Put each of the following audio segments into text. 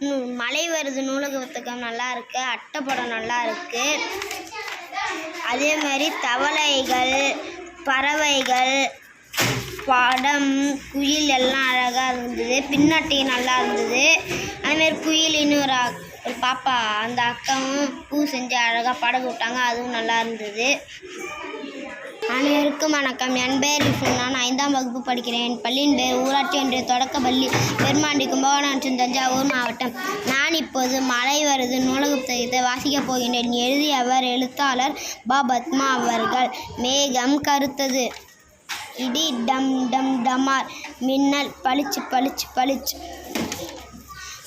மலை வருது நூலக புத்தகம் நல்லா இருக்குது அட்டைப்படம் நல்லா இருக்குது அதே மாதிரி தவளைகள் பறவைகள் படம் குயில் எல்லாம் அழகாக இருந்தது. பின்னாட்டி நல்லா இருந்தது. அதுமாரி குயிலின்னு ஒரு அக்- ஒரு பாப்பா அந்த அக்காவும் பூ செஞ்சு அழகாக படகு விட்டாங்க அதுவும் நல்லா இருந்தது. அனைவருக்கும் வணக்கம். என் பெயர் ரிஃபுல். நான் ஐந்தாம் வகுப்பு படிக்கிறேன். என் பள்ளியின் பேர் ஊராட்சி ஒன்றிய தொடக்க பள்ளி பெருமாண்டி கும்பகோணம் தஞ்சாவூர் மாவட்டம். நான் இப்போது மழை வருது. நூலக புத்தகத்தை வாசிக்கப் போகின்றேன். எழுதியவர் எழுத்தாளர் பா பத்மா அவர்கள். மேகம் கருத்தது. இடி டம் டம் டமார். மின்னல் பளிச்சு பளிச்சு பளிச்சு.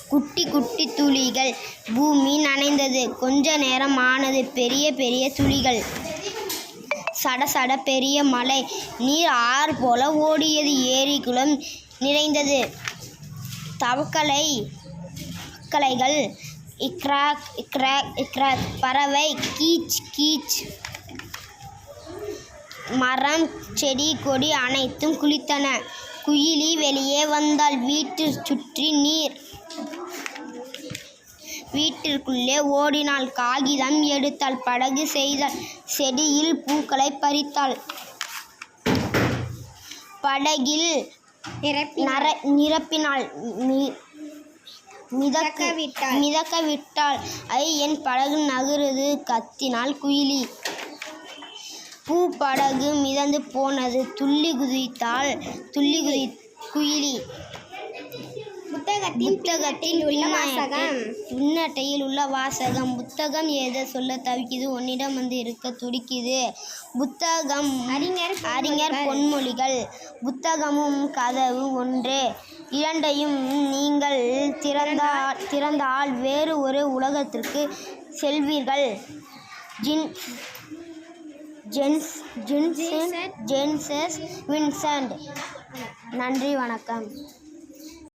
குட்டி குட்டி துளிகள். பூமி நனைந்தது. கொஞ்ச நேரம் ஆனது. பெரிய பெரிய துளிகள். சட சட பெரிய மலை. நீர் ஆறு போல ஓடியது ஏரி குளம் நிறைந்தது. தவக்கலை கலைகள் இக்ராக் இக்ராக் இக்ராக் பறவை கீச் கீச். மரம் செடி கொடி அனைத்தும் குளித்தன. குயிலி வெளியே வந்தால் வீட்டு சுற்றி நீர். வீட்டிற்குள்ளே ஓடினாள். காகிதம் எடுத்தாள். படகு செய்தாள் செடியில் பூக்களை பறித்தாள். படகில் நர நிரப்பினாள். மிதக்க விட்டாள். மிதக்க விட்டாள் ஐ என் படகு நகருது. கத்தினாள் குயிலி. பூ படகு மிதந்து போனது. துள்ளி குதித்தாள். துள்ளி குதி குயிலி. புத்தகத்தின் புத்தகத்தில் உள்ள வாசகம். பின்னட்டையில் உள்ள வாசகம். புத்தகம் ஏதோ சொல்ல தவிக்குது? உன்னிடம் வந்து இருக்க துடிக்குது. புத்தகம் அறிஞர் அறிஞர் பொன்மொழிகள். புத்தகமும் கதவு ஒன்றே. இரண்டையும் நீங்கள் திறந்தால் திறந்தால் வேறு ஒரு உலகத்திற்கு செல்வீர்கள். ஜின் ஜென்ஸ் ஜின்சன் ஜென்சஸ் வின்சென்ட். நன்றி வணக்கம்.